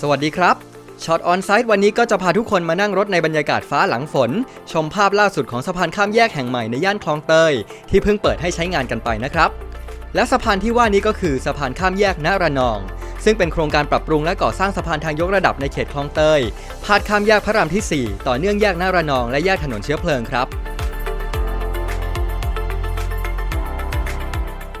สวัสดีครับช็อตออนไซต์วันนี้ก็จะพาทุกคนมานั่งรถในบรรยากาศฟ้าหลังฝน ชมภาพล่าสุดของสะพานข้ามแยกแห่งใหม่ในย่านคลองเตย ที่เพิ่งเปิดให้ใช้งานกันไปนะครับ และสะพานที่ว่านี้ก็คือสะพานข้ามแยกณระนอง ซึ่งเป็นโครงการปรับปรุงและก่อสร้างสะพานทางยกระดับในเขตคลองเตยพาดข้ามแยกพระรามที่ 4 ต่อเนื่องแยกณระนอง และแยกถนนเชื้อเพลิงครับ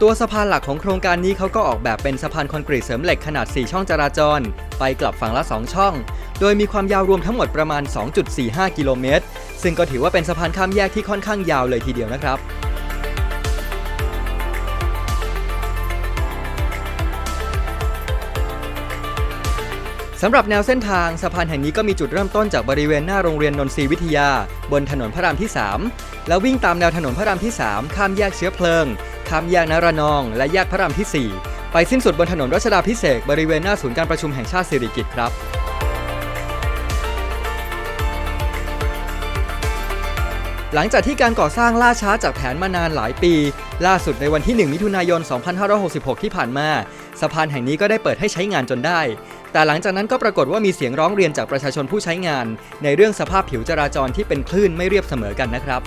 ตัวสะพานหลักของโครงการนี้เขาก็ออกแบบเป็นสะพานคอนกรีตเสริมเหล็กขนาด 4 ช่องจราจร ไปกลับฝั่งละ 2 ช่อง โดยมีความยาวรวมทั้งหมดประมาณ 2.45 กิโลเมตร ซึ่งก็ถือว่าเป็นสะพานข้ามแยกที่ค่อนข้างยาวเลยทีเดียวนะครับสำหรับแนวเส้นทางสะพานแห่งนี้ก็มีจุดเริ่มต้นจากบริเวณหน้าโรงเรียนนนทรีวิทยา บนถนนพระรามที่ 3 แล้ววิ่งตามแนวถนนพระรามที่ 3 ข้ามแยกเชื้อเพลิง ข้ามแยกนารนอง และแยกพระรามที่ 4 ไปสิ้นสุดบนถนนรัชดาพิเศษบริเวณหน้าศูนย์การประชุมแห่งชาติสิริกิติ์ครับหลังจากที่การก่อสร้างล่าช้าจากแผนมานานหลายปี ล่าสุดในวันที่ 1 มิถุนายน 2566 ที่ผ่านมาสะพานแห่งนี้ก็ได้เปิดให้ใช้งานจนได้ แต่หลังจากนั้นก็ปรากฏว่ามีเสียงร้องเรียนจากประชาชนผู้ใช้งาน ในเรื่องสภาพผิวจราจรที่เป็นคลื่นไม่เรียบเสมอกันนะครับ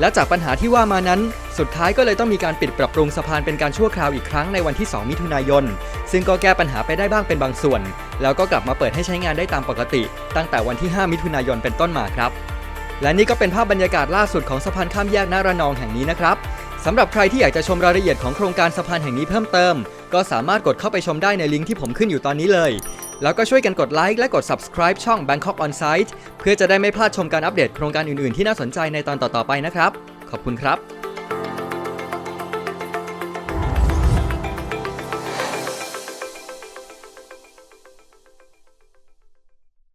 และจากปัญหาที่ว่ามานั้น สุดท้ายก็เลยต้องมีการปิดปรับปรุงสะพานเป็นการชั่วคราวอีกครั้งในวันที่ 2 มิถุนายน ซึ่งก็แก้ปัญหาไปได้บ้างเป็นบางส่วน แล้วก็กลับมาเปิดให้ใช้งานได้ตามปกติ ตั้งแต่วันที่ 5 มิถุนายนเป็นต้นมาครับ และนี่ก็เป็นภาพบรรยากาศล่าสุดของสะพานข้ามแยกนารนองแห่งนี้นะครับ สำหรับใครที่อยากจะชมรายละเอียดของโครงการสะพานแห่งนี้เพิ่มเติม ก็สามารถกดเข้าไปชมได้ในลิงก์ที่ผมขึ้นอยู่ตอนนี้เลย แล้วก็ช่วยกันกดไลค์และกด subscribe ช่อง Bangkok On Site เพื่อจะได้ไม่พลาดชมการอัปเดตโครงการอื่นๆ ที่น่าสนใจในตอนต่อๆไปนะครับ ขอบคุณครับ